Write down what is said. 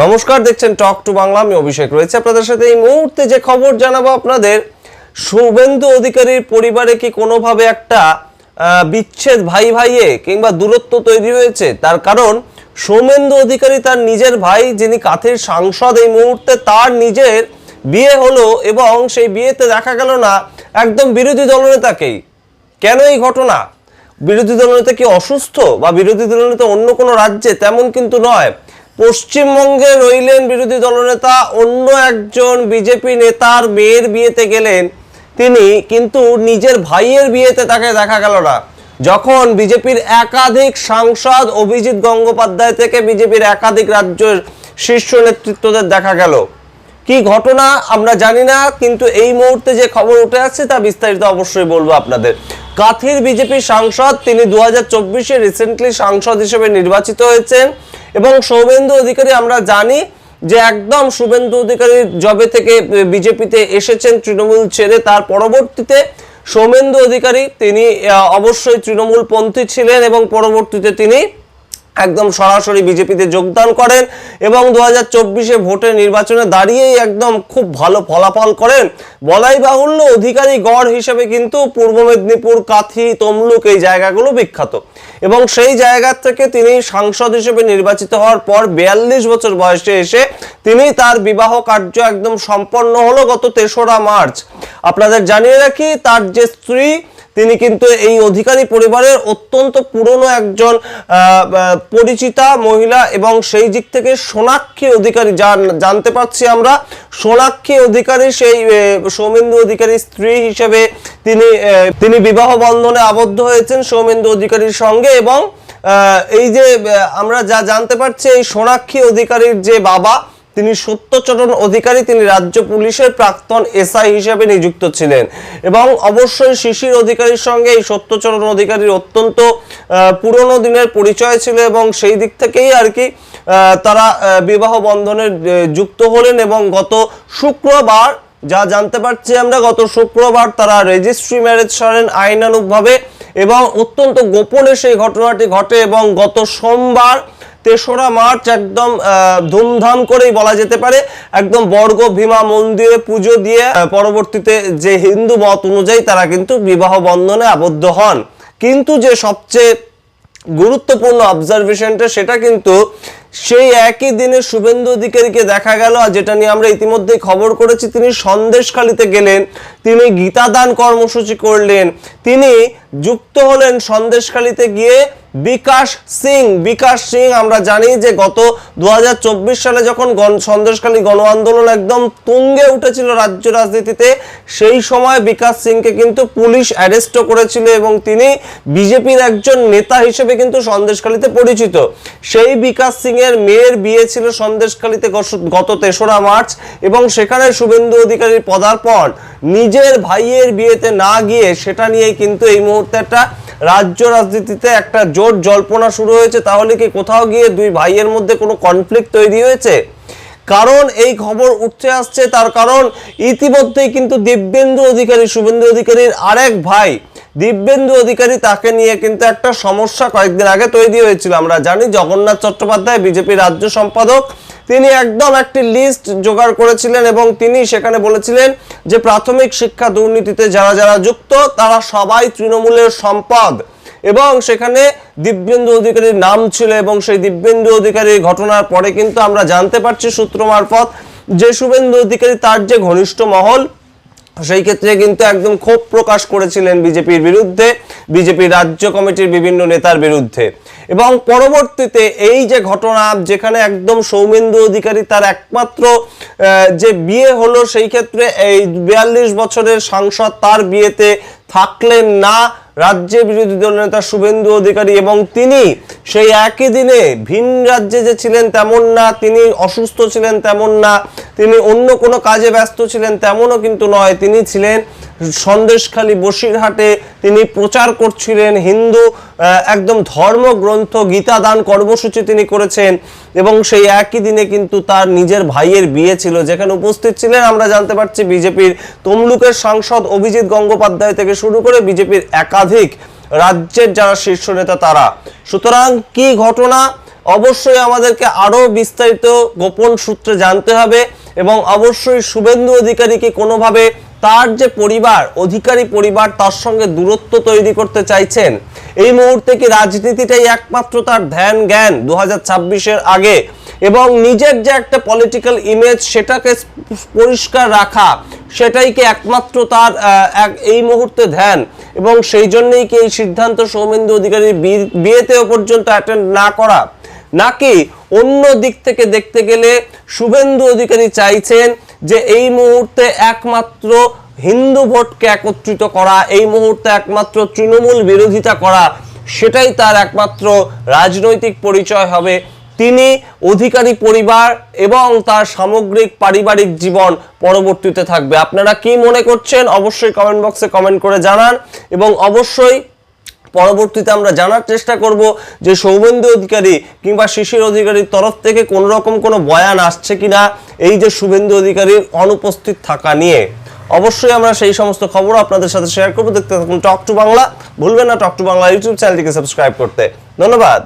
নমস্কার, দেখছেন টক টু বাংলা আমি অভিষেক রয়েছে আপনাদের সাথে। এই মুহূর্তে যে খবর জানাব আপনাদের, শুভেন্দু অধিকারীর পরিবারে কি কোনোভাবে একটা বিচ্ছেদ ভাই ভাইয়ে কিংবা দূরত্ব তৈরি হয়েছে? তার কারণ, সৌমেন্দু অধিকারী তার নিজের ভাই, যিনি কাথের সাংসদ এই মুহূর্তে, তার নিজের বিয়ে হলো এবং সেই বিয়েতে দেখা গেল না, একদম বিরোধী দলনেতাকেই। কেন এই ঘটনা? বিরোধী দলনেতা কি অসুস্থ বা বিরোধী দলনেতা অন্য কোনো রাজ্যে? তেমন কিন্তু নয়। পশ্চিমবঙ্গে রইলেন বিরোধী দলনেতা, অন্য একজন বিজেপি নেতার মেয়ের বিয়েতে গেলেন তিনি, কিন্তু নিজের ভাইয়ের বিয়েতে তাকে দেখা গেল না। যখন বিজেপির একাধিক সাংসদ অভিজিৎ গঙ্গোপাধ্যায় থেকে বিজেপির একাধিক রাজ্যের শীর্ষ নেতৃত্বদের দেখা গেল। কি ঘটনা আমরা জানি না, কিন্তু এই মুহূর্তে যে খবর উঠে আসছে তা বিস্তারিত অবশ্যই বলব আপনাদের। কাথির বিজেপি সাংসদ, তিনি দু হাজার চব্বিশে রিসেন্টলি সাংসদ হিসেবে নির্বাচিত হয়েছেন। এবং সৌমেন্দু অধিকারী, আমরা জানি যে একদম শুভেন্দু অধিকারী জবে থেকে বিজেপিতে এসেছেন তৃণমূল ছেড়ে। তার পরবর্তীতে সৌমেন্দু অধিকারী, তিনি অবশ্যই তৃণমূল পন্থী ছিলেন এবং পরবর্তীতে তিনি একদম সরাসরি বিজেপিতে যোগদান করেন এবং দু হাজার চব্বিশে ভোটের নির্বাচনে দাঁড়িয়েই একদম খুব ভালো ফলাফল করেন। বলাই বাহুল্য অধিকারী গড় হিসেবে কিন্তু পূর্ব মেদিনীপুর, কাথি, তমলুক এই জায়গাগুলো বিখ্যাত। এবং সেই জায়গা থেকে তিনি সাংসদ হিসেবে নির্বাচিত হওয়ার পর বিয়াল্লিশ বছর বয়সে এসে তিনি তার বিবাহ কার্য একদম সম্পন্ন হলো গত তেসরা মার্চ। আপনাদের জানিয়ে রাখি, তার যে স্ত্রী, তিনি কিন্তু এই অধিকারী পরিবারের অত্যন্ত পুরনো একজন পরিচিতা, মহিলা এবং সেই দিক থেকে সোনাক্ষী অধিকারী জান- জানতে পারছি আমরা, সোনাক্ষী অধিকারী সেই সৌমেন্দু অধিকারীর স্ত্রী হিসেবে তিনি তিনি বিবাহ বন্ধনে আবদ্ধ হয়েছেন সৌমেন্দু অধিকারীর সঙ্গে এবং এই যে আমরা যা জানতে পারছি এই সোনাক্ষী অধিকারীর যে বাবা তিনি সত্যচরণ অধিকারী, তিনি রাজ্য পুলিশের প্রাক্তন এসআই হিসেবে নিযুক্ত ছিলেন। এবং অবশ্যই শিশির অধিকারীর সঙ্গে এই সত্যচরণ অধিকারীর অত্যন্ত পুরনো দিনের পরিচয় ছিল এবং সেই দিক থেকেই আর কি তারা বিবাহ বন্ধনে যুক্ত হলেন এবং গত শুক্রবার, যা জানতে পারছি আমরা, গত শুক্রবার তারা রেজিস্ট্রি ম্যারেজ সারেন আইনানুগভাবে এবং অত্যন্ত গোপনে সেই ঘটনাটি ঘটে এবং গত সোমবার তেসরা মার্চ একদম ধুমধাম করেই বলা যেতে পারে। একদম বর্গ ভীমা মন্দিরে পুজো দিয়ে পরবর্তীতে যে হিন্দু মত অনুযায়ী তারা কিন্তু বিবাহ বন্ধনে আবদ্ধ হন। কিন্তু যে সবচেয়ে গুরুত্বপূর্ণ অবজারভেশনটা সেটা কিন্তু সেই একই দিনে শুভেন্দু অধিকারীকে দেখা গেল আর যেটা নিয়ে আমরা ইতিমধ্যেই খবর করেছি, তিনি সন্দেশখালিতে গেলেন, তিনি গীতাদান কর্মসূচি করলেন, তিনি যুক্ত হলেন সন্দেশখালিতে গিয়ে বিকাশ সিং। বিকাশ সিং আমরা জানি যে গত দু হাজার চব্বিশ সালে যখন গণ সন্দেশখালী গণ আন্দোলন একদম তুঙ্গে উঠেছিল রাজ্য রাজনীতিতে, সেই সময় বিকাশ সিংকে কিন্তু পুলিশ অ্যারেস্টও করেছিল এবং তিনি বিজেপির একজন নেতা হিসেবে কিন্তু সন্দেশখালীতে পরিচিত। সেই বিকাশ সিং এর মেয়ের বিয়ে ছিল সন্দেশখালীতে গত তেসরা মার্চ এবং সেখানে শুভেন্দু অধিকারীর পদার্পণ নিজের ভাইয়ের বিয়েতে না গিয়ে সেটা নিয়েই কিন্তু এই মুহূর্তে একটা রাজ্য রাজনীতিতে একটা জোর জল্পনা শুরু হয়েছে। তাহলে কি কোথাও গিয়ে দুই ভাইয়ের মধ্যে কোনো কনফ্লিক্ট তৈরি হয়েছে? কারণ এই খবর উঠতে আসছে, তার কারণ ইতিমধ্যেই কিন্তু দিব্যেন্দু অধিকারী, শুভেন্দু অধিকারীর আরেক ভাই দিব্যেন্দু অধিকারী তাকে নিয়ে কিন্তু একটা সমস্যা কয়েকদিন আগে তৈরি হয়েছিল। আমরা জানি জগন্নাথ চট্টোপাধ্যায়, বিজেপি রাজ্য সম্পাদক, তিনি একদম একটি লিস্ট জোগাড় করেছিলেন এবং তিনি সেখানে বলেছিলেন যে প্রাথমিক শিক্ষা দুর্নীতিতে যারা যারা যুক্ত, তারা সবাই তৃণমূলের সম্পদ। এবং সেখানে দিব্যেন্দু অধিকারীর নাম ছিল এবং সেই দিব্যেন্দু অধিকারীর ঘটনার পরে কিন্তু আমরা জানতে পারছি সূত্র মারফত যে শুভেন্দু অধিকারী তার যে ঘনিষ্ঠ মহল সেই ক্ষেত্রে কিন্তু একদম ক্ষোভ প্রকাশ করেছিলেন বিজেপির বিরুদ্ধে বিজেপির রাজ্য কমিটির বিভিন্ন নেতার বিরুদ্ধে। এবং পরবর্তীতে এই যে ঘটনা, যেখানে একদম সৌমেন্দু অধিকারী তার একমাত্র যে বিয়ে হলো, সেই ক্ষেত্রে এই বিয়াল্লিশ বছরের সাংসদ তার বিয়েতে থাকলেন না। রাজ্যের বিরোধী দল নেতা শুভেন্দু অধিকারী এবং তিনি সেই একই দিনে ভিন রাজ্যে যে ছিলেন তেমন না, তিনি অসুস্থ ছিলেন তেমন না তিনি অন্য কোনো কাজে ব্যস্ত ছিলেন, তেমনও কিন্তু নয়। তিনি ছিলেন সন্দেশখালী বসিরহাটে, তিনি প্রচার করছিলেন হিন্দু একদম ধর্মগ্রন্থ গীতা দান কর্মসূচি তিনি করেছেন এবং সেই একই দিনে কিন্তু তার নিজের ভাইয়ের বিয়ে ছিল, যেখানে উপস্থিত ছিলেন আমরা জানতে পারছি বিজেপির তমলুকের সাংসদ অভিজিৎ গঙ্গোপাধ্যায় থেকে শুরু করে বিজেপির একাধিক রাজ্যের যারা শীর্ষ নেতা তারা। সুতরাং কি ঘটনা? অবশ্যই আমাদেরকে আরও বিস্তারিত গোপন সূত্রে জানতে হবে। এবং অবশ্যই শুভেন্দু অধিকারীকে কোনোভাবে তার যে পরিবার, অধিকারী পরিবার, তার সঙ্গে দূরত্ব তৈরি করতে চাইছেন। এই মুহূর্তে কি রাজনীতিটাই একমাত্র তার ধ্যান জ্ঞান দু হাজার আগে? এবং নিজের যে একটা পলিটিক্যাল ইমেজ সেটাকে পরিষ্কার রাখা, সেটাই কি একমাত্র তার এই মুহূর্তে ধ্যান? এবং সেই জন্যই কি এই সিদ্ধান্ত সৌমেন্দু অধিকারীর বিয়েতেও পর্যন্ত অ্যাটেন্ড না করা? নাকি অন্য দিক থেকে দেখতে গেলে শুভেন্দু অধিকারী চাইছেন যে এই মুহূর্তে একমাত্র হিন্দু ভোটকে একত্রিত করা, এই মুহূর্তে একমাত্র তৃণমূল বিরোধিতা করা, সেটাই তার একমাত্র রাজনৈতিক পরিচয় হবে। তিনি অধিকারী পরিবার এবং তার সামগ্রিক পারিবারিক জীবন পরবর্তীতে থাকবে। আপনারা কি মনে করছেন? অবশ্যই কমেন্ট বক্সে কমেন্ট করে জানান এবং অবশ্যই পরবর্তীতে আমরা জানার চেষ্টা করব যে সৌমেন্দু অধিকারী কিংবা শিশির অধিকারীর তরফ থেকে কোনো রকম কোনো বয়ান আসছে কিনা, এই যে শুভেন্দু অধিকারীর অনুপস্থিত থাকা নিয়ে। অবশ্যই আমরা সেই সমস্ত খবর আপনাদের সাথে শেয়ার করব। দেখতে থাকুন টক টু বাংলা। ভুলবেন না, টক টু বাংলা ইউটিউব চ্যানেলটিকে সাবস্ক্রাইব করতে। ধন্যবাদ।